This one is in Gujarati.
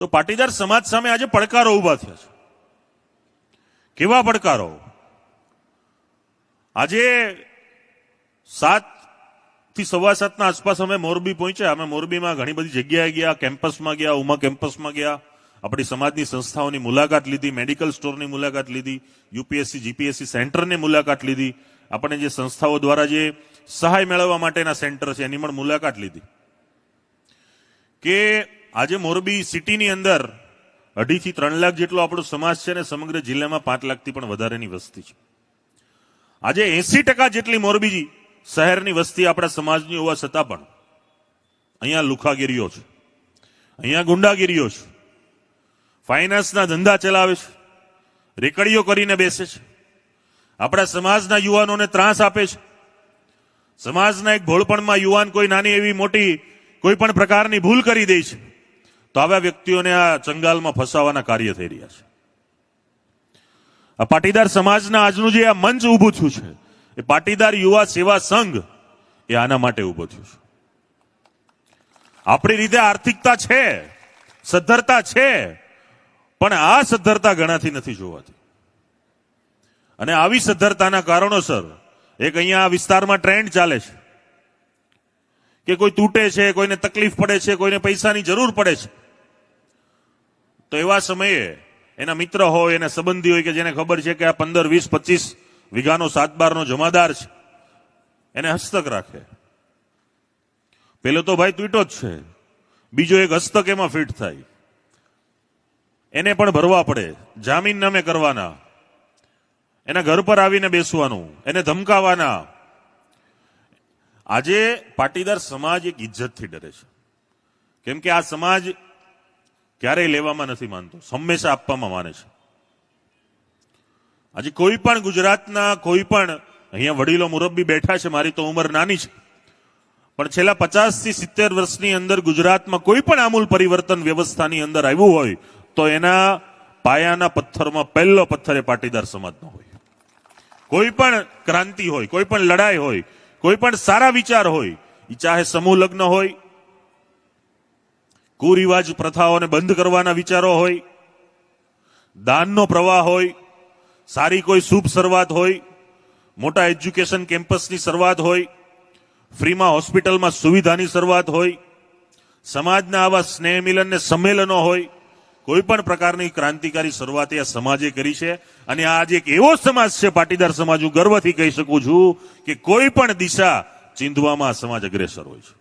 તો પાટીદાર સમાજ સામે આજે પડકારો ઊભા થયા છે. કેવા પડકારો? આજે સાતથી સવા સાતના આસપાસ અમે મોરબી પહોંચ્યા. અમે મોરબીમાં ઘણી બધી જગ્યાએ ગયા, કેમ્પસમાં ગયા, ઉમા કેમ્પસમાં ગયા. આપણી સમાજની સંસ્થાઓની મુલાકાત લીધી, મેડિકલ સ્ટોરની મુલાકાત લીધી, યુપીએસસી, જીપીએસસી સેન્ટરની મુલાકાત લીધી. આપણે જે સંસ્થાઓ દ્વારા જે સહાય મેળવવા માટેના સેન્ટર છે, એની પણ મુલાકાત લીધી. કે આજે મોરબી સિટીની અંદર અઢીથી ત્રણ લાખ જેટલો આપણો સમાજ છે ને સમગ્ર જિલ્લામાં પાંચ લાખથી પણ વધારેની વસ્તી છે. આજે એસી ટકા જેટલી મોરબી શહેરની વસ્તી આપણા સમાજની હોવા છતાં પણ અહીંયા લુખાગીરીઓ છે, અહીંયા ગુંડાગીરીઓ છે, ફાઇનાન્સના ધંધા ચલાવે છે, રેકડીઓ કરીને બેસે છે, આપણા સમાજના યુવાનોને ત્રાસ આપે છે, સમાજના એક ભોળપણમાં યુવાન કોઈ નાની એવી મોટી કોઈ પણ પ્રકારની ભૂલ કરી દે છે. તો આવા વ્યક્તિઓને આ ચંગાલમાં ફસાવાના કાર્ય થઈ રહ્યા છે. આ પાટીદાર સમાજના આજનું જે આ મંચ ઊભું થયું છે, એ પાટીદાર યુવા સેવા સંઘ એ આના માટે ઊભો થયું છે. આપણી રીતે આર્થિકતા છે, સદ્ધરતા છે, પણ આ સદ્ધરતા ગણાથી નથી જોવાતી. અને આવી સદ્ધરતાના કારણોસર એક અહીંયા આ વિસ્તારમાં ટ્રેન્ડ ચાલે છે. કે કોઈ તૂટે છે, કોઈને તકલીફ પડે છે, કોઈને પૈસાની જરૂર પડે છે. તો એવા સમયે એના મિત્ર હોય, એના સંબંધી હોય કે જેને ખબર છે કે આ પંદર, વીસ, પચીસ વીઘાનો સાત બારનો જમાદાર છે, એને હસ્તક રાખે. પેલો તો ભાઈ તૂટો જ છે. બીજો એક હસ્તક એમાં ફિટ થાય. એને પણ ભરવા પડે. જામીન નામે કરવાના. એના ઘર પર આવીને બેસવાનું. એને ધમકાવાના. આજે પાટીદાર સમાજ એક ઇજ્જતથી ડરે છે. કેમ કે આ સમાજ ક્યારેય લેવામાં નથી માનતો. હંમેશા આપવામાં માને છે. આજે કોઈ પણ ગુજરાતના કોઈ પણ, અહીંયા વડીલો મુરબ્બી બેઠા છે, મારી તો ઉંમર નાની છે. પણ છેલ્લા પચાસથી સિત્તેર વર્ષની અંદર ગુજરાતમાં કોઈ પણ આમૂલ પરિવર્તન વ્યવસ્થાની અંદર આવ્યું હોય, તો એના પાયાના પથ્થરમાં પહેલો પથ્થર એ પાટીદાર સમાજનો હોય. કોઈ પણ ક્રાંતિ હોય, કોઈ પણ લડાઈ હોય, કોઈ પણ સારા વિચાર હોય એ ચાહે સમૂહ લગ્ન હોય કુરિવાજ પ્રથાઓને બંધ કરવાના વિચારો હોય, દાનનો પ્રવાહ હોય, સારી કોઈ શુભ શરૂઆત હોય, મોટા એજ્યુકેશન કેમ્પસની શરૂઆત હોય, ફ્રીમાં હોસ્પિટલમાં સુવિધાની શરૂઆત હોય, સમાજના આવા સ્નેહ મિલનને સંમેલનો હોય, કોઈ પણ પ્રકારની ક્રાંતિકારી શરૂઆત આ સમાજે કરી છે. અને આજે એક એવો સમાજ છે, પાટીદાર સમાજ, હું ગર્વથી કહી શકું છું કે કોઈ પણ દિશા ચીંધવામાં સમાજ અગ્રેસર હોય છે.